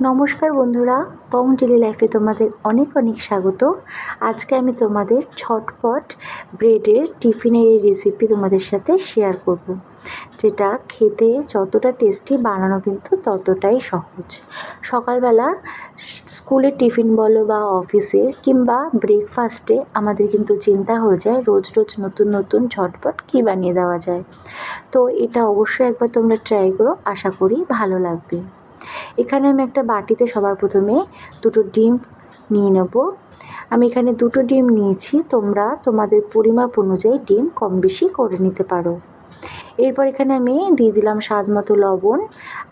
নমস্কার বন্ধুরা পম ডেলি লাইফে তোমাদের অনেক অনেক স্বাগত। আজকে আমি তোমাদের ছটপট ব্রেডের টিফিনের এই রেসিপি তোমাদের সাথে শেয়ার করব। যেটা খেতে যতটা টেস্টি বানানো কিন্তু ততটাই সহজ। সকালবেলা স্কুলের টিফিন বলো বা অফিসে কিংবা ব্রেকফাস্টে আমাদের কিন্তু চিন্তা হয়ে যায়, রোজ রোজ নতুন নতুন ঝটপট কী বানিয়ে দেওয়া যায়। তো এটা অবশ্যই একবার তোমরা ট্রাই করো, আশা করি ভালো লাগবে। এখানে আমি একটা বাটিতে সবার প্রথমে দুটো ডিম নিয়ে নেব। আমি এখানে দুটো ডিম নিয়েছি, তোমরা তোমাদের পরিমাপ অনুযায়ী ডিম কম বেশি করে নিতে পারো। এরপর এখানে আমি দিয়ে দিলাম স্বাদ মতো লবণ,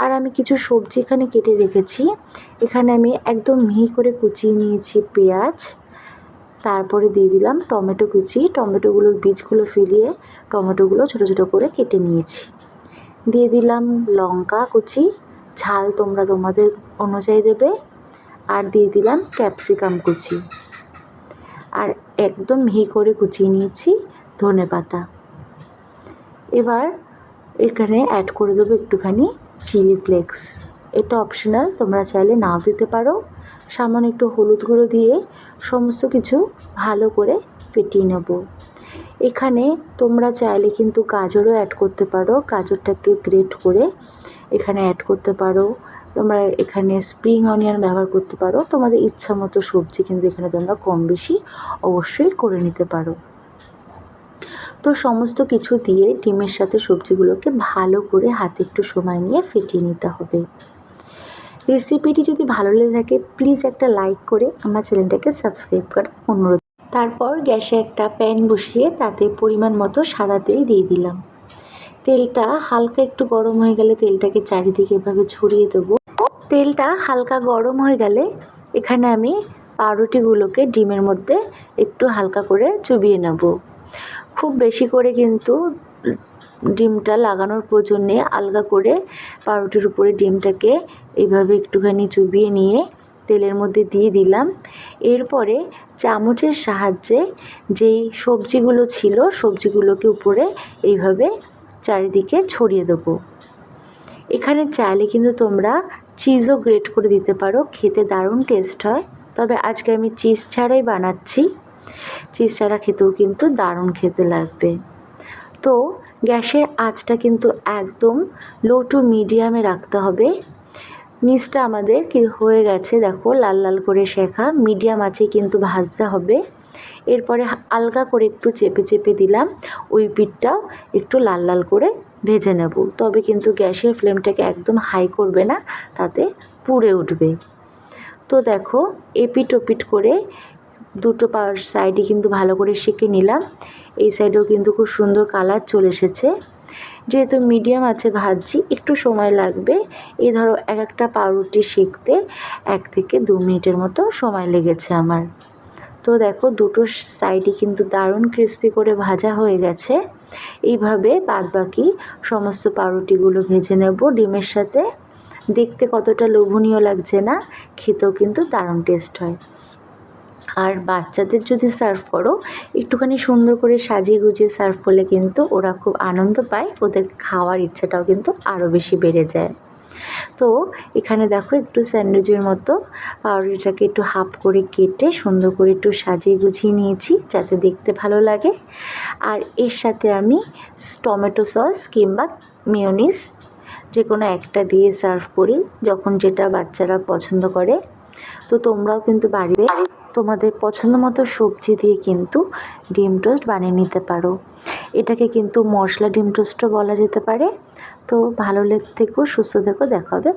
আর আমি কিছু সবজি এখানে কেটে রেখেছি। এখানে আমি একদম মিহি করে কুচিয়ে নিয়েছি পেঁয়াজ, তারপরে দিয়ে দিলাম টমেটো কুচি। টমেটোগুলোর বীজগুলো ফেলিয়ে টমেটোগুলো ছোটো ছোটো করে কেটে নিয়েছি। দিয়ে দিলাম লঙ্কা কুচি ঝাল তোমরা তোমাদের অনুযায়ী দেবে। আর দিয়ে দিলাম ক্যাপসিকাম কুচি। আর একদম মিহি করে কুচিয়ে নিয়েছি ধনে পাতা। এবার এখানে অ্যাড করে দেবো একটুখানি চিলি ফ্লেক্স এটা অপশনাল তোমরা চাইলে নাও দিতে পারো। সামান্য একটু হলুদ গুঁড়ো দিয়ে সমস্ত কিছু ভালো করে ফেটিয়ে নেব। এখানে তোমরা চাইলে কিন্তু গাজরও অ্যাড করতে পারো। গাজরটাকে গ্রেট করে এখানে অ্যাড করতে পারো। তোমরা এখানে স্প্রিং অনিয়ন ব্যবহার করতে পারো। তোমাদের ইচ্ছা মতো সবজি কিন্তু এখানে তোমরা কম বেশি অবশ্যই করে নিতে পারো। তো সমস্ত কিছু দিয়ে ডিমের সাথে সবজিগুলোকে ভালো করে হাতে একটু সময় নিয়ে ফেটিয়ে নিতে হবে। রেসিপিটি যদি ভালো লেগে থাকে প্লিজ একটা লাইক করে আমার চ্যানেলটাকে সাবস্ক্রাইব করার অনুরোধ তারপর গ্যাসে একটা প্যান বসিয়ে তাতে পরিমাণ মতো সাদা তেল দিয়ে দিলাম। তেলটা হালকা একটু গরম হয়ে গেলে তেলটাকে চারিদিকে এভাবে ছড়িয়ে দেবো। তেলটা হালকা গরম হয়ে গেলে এখানে আমি পাউরুটিগুলোকে ডিমের মধ্যে একটু হালকা করে চুবিয়ে নেব। খুব বেশি করে কিন্তু ডিমটা লাগানোর প্রয়োজন নেই। আলগা করে পাউরুটির উপরে ডিমটাকে এইভাবে একটুখানি চুবিয়ে নিয়ে তেলের মধ্যে দিয়ে দিলাম। এরপরে চামচের সাহায্যে যেই সবজিগুলো ছিল, সবজিগুলোকে উপরে এইভাবে চারিদিকে ছড়িয়ে দেবো। এখানে চাইলে কিন্তু তোমরা চিজও গ্রেট করে দিতে পারো, খেতে দারুণ টেস্ট হয়। তবে আজকে আমি চিজ ছাড়াই বানাচ্ছি। চিজ ছাড়া খেতেও কিন্তু দারুণ খেতে লাগবে। তো গ্যাসের আঁচটা কিন্তু একদম লো টু মিডিয়ামে রাখতে হবে। নিচটা আমাদের কি হয়ে গেছে দেখো, লাল লাল করে শেখা। মিডিয়াম আছে কিন্তু ভাজতে হবে। এরপরে আলগা করে একটু চেপে চেপে দিলাম। ওই পিঠটাও একটু লাল লাল করে ভেজে নেব। তবে কিন্তু গ্যাসের ফ্লেমটাকে একদম হাই করবে না, তাতে পুড়ে উঠবে। তো দেখো এপিট ওপিট করে দুটো পাওয়ার সাইডে কিন্তু ভালো করে শিখে নিলাম। এই সাইডেও কিন্তু খুব সুন্দর কালার চলে এসেছে। যেহেতু মিডিয়াম আছে ভাজছি, একটু সময় লাগবে। এই ধরো এক একটা পাউরুটি শিখতে এক থেকে দু মিনিটের মতো সময় লেগেছে আমার। তো দেখো দুটো সাইডই কিন্তু দারুণ ক্রিস্পি করে ভাজা হয়ে গেছে। এইভাবে বাদবাকি সমস্ত পাউরুটিগুলো ভেজে নেব ডিমের সাথে। দেখতে কতটা লোভনীয় লাগছে না, খেতেও কিন্তু দারুণ টেস্ট হয়। আর বাচ্চাদের যদি সার্ভ করো, একটুখানি সুন্দর করে সাজিয়ে গুজিয়ে সার্ভ করলে কিন্তু ওরা খুব আনন্দ পায়, ওদের খাওয়ার ইচ্ছাটাও কিন্তু আরও বেশি বেড়ে যায়। তো এখানে দেখো একটু স্যান্ডউইচের মতো পাউরুটিটাকে একটু হাফ করে কেটে সুন্দর করে একটু সাজিয়ে গুছিয়ে নিয়েছি যাতে দেখতে ভালো লাগে। আর এর সাথে আমি টমেটো সস কিংবা মিওনিস যে কোনো একটা দিয়ে সার্ভ করি যখন যেটা বাচ্চারা পছন্দ করে। তো তোমরাও কিন্তু বাড়িতে তোমাদের পছন্দ মতো সবজি দিয়ে কিন্তু ডিম টোস্ট বানিয়ে নিতে পারো। এটাকে কিন্তু মশলা ডিম টোস্টও বলা যেতে পারে। তো ভালো থেকো, সুস্থ থেকো, দেখা হবে।